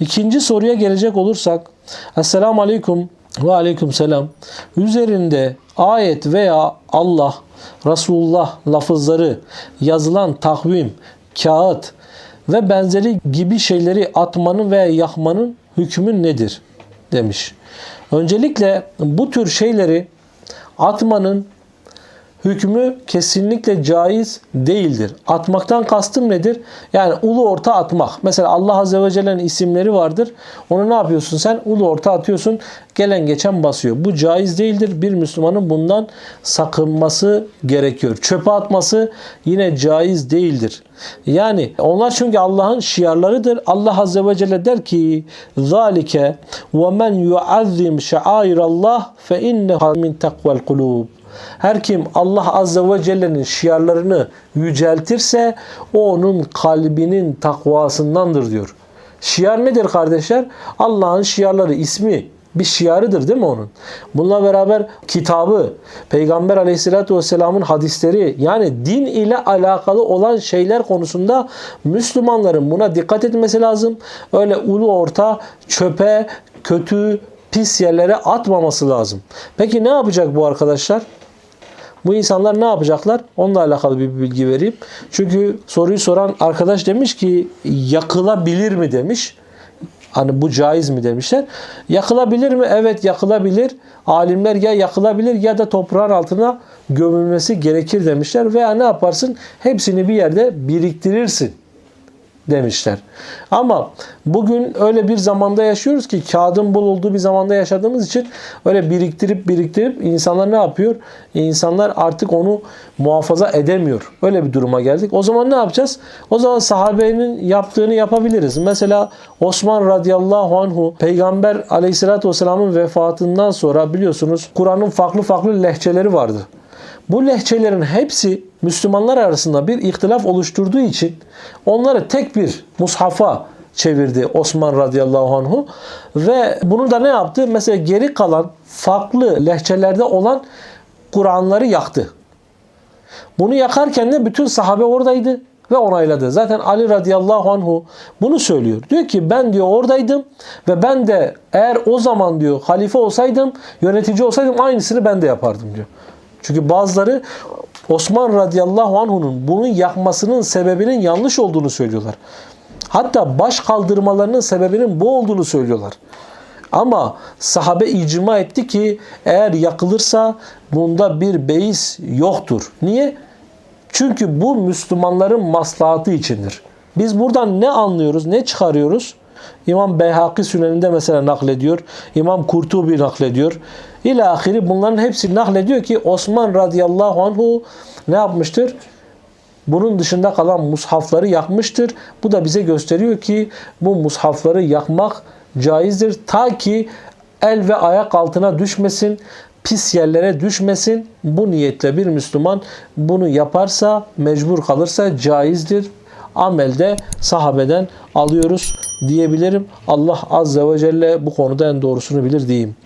İkinci soruya gelecek olursak Esselamu Aleyküm ve Aleyküm Selam. Üzerinde ayet veya Allah, Resulullah lafızları yazılan takvim, kağıt ve benzeri gibi şeyleri atmanın veya yakmanın hükmü nedir? demiş. Öncelikle bu tür şeyleri atmanın hükmü kesinlikle caiz değildir. Atmaktan kastım nedir? Yani ulu orta atmak. Mesela Allah Azze ve Celle'nin isimleri vardır. Onu ne yapıyorsun sen? Ulu orta atıyorsun. Gelen geçen basıyor. Bu caiz değildir. Bir Müslümanın bundan sakınması gerekiyor. Çöpe atması yine caiz değildir. Yani onlar çünkü Allah'ın şiarlarıdır. Allah Azze ve Celle der ki ذَٰلِكَ وَمَنْ يُعَذِّمْ شَعَائِرَ اللّٰهِ فَاِنَّهَا مِنْ تَقْوَى الْقُلُوبِ her kim Allah Azze ve Celle'nin şiarlarını yüceltirse o onun kalbinin takvasındandır diyor. Şiar nedir kardeşler? Allah'ın şiarları, ismi bir şiarıdır değil mi onun? Bununla beraber kitabı, Peygamber aleyhissalatü vesselamın hadisleri yani din ile alakalı olan şeyler konusunda Müslümanların buna dikkat etmesi lazım. Öyle ulu orta, çöpe, kötü, pis yerlere atmaması lazım. Peki ne yapacak bu arkadaşlar? Bu insanlar ne yapacaklar? Onunla alakalı bir bilgi vereyim. Çünkü soruyu soran arkadaş demiş ki yakılabilir mi demiş. Hani bu caiz mi demişler. Yakılabilir mi? Evet yakılabilir. Alimler ya yakılabilir ya da toprağın altına gömülmesi gerekir demişler. Veya ne yaparsın? Hepsini bir yerde biriktirirsin demişler. Ama bugün öyle bir zamanda yaşıyoruz ki kağıdın bol olduğu bir zamanda yaşadığımız için öyle biriktirip biriktirip insanlar ne yapıyor? İnsanlar artık onu muhafaza edemiyor. Öyle bir duruma geldik. O zaman ne yapacağız? O zaman sahabenin yaptığını yapabiliriz. Mesela Osman radıyallahu anhu peygamber aleyhissalatü vesselamın vefatından sonra biliyorsunuz Kur'an'ın farklı farklı lehçeleri vardı. Bu lehçelerin hepsi Müslümanlar arasında bir ihtilaf oluşturduğu için onları tek bir mushafa çevirdi Osman radıyallahu anhu ve bunu da ne yaptı? Mesela geri kalan farklı lehçelerde olan Kur'anları yaktı. Bunu yakarken de bütün sahabe oradaydı ve onayladı. Zaten Ali radıyallahu anhu bunu söylüyor. Diyor ki ben diyor oradaydım ve ben de eğer o zaman diyor halife olsaydım, yönetici olsaydım aynısını ben de yapardım diyor. Çünkü bazıları Osman radıyallahu anh'unun bunu yakmasının sebebinin yanlış olduğunu söylüyorlar. Hatta baş kaldırmalarının sebebinin bu olduğunu söylüyorlar. Ama sahabe icma etti ki eğer yakılırsa bunda bir beis yoktur. Niye? Çünkü bu Müslümanların maslahatı içindir. Biz buradan ne anlıyoruz, ne çıkarıyoruz? İmam Beyhaki Süneninde mesela naklediyor. İmam Kurtubi naklediyor. İlahiri bunların hepsi naklediyor ki Osman radıyallahu anhu ne yapmıştır? Bunun dışında kalan mushafları yakmıştır. Bu da bize gösteriyor ki bu mushafları yakmak caizdir. Ta ki el ve ayak altına düşmesin, pis yerlere düşmesin. Bu niyetle bir Müslüman bunu yaparsa, mecbur kalırsa caizdir. Amelde sahabeden alıyoruz diyebilirim. Allah Azze ve Celle bu konuda en doğrusunu bilir diyeyim.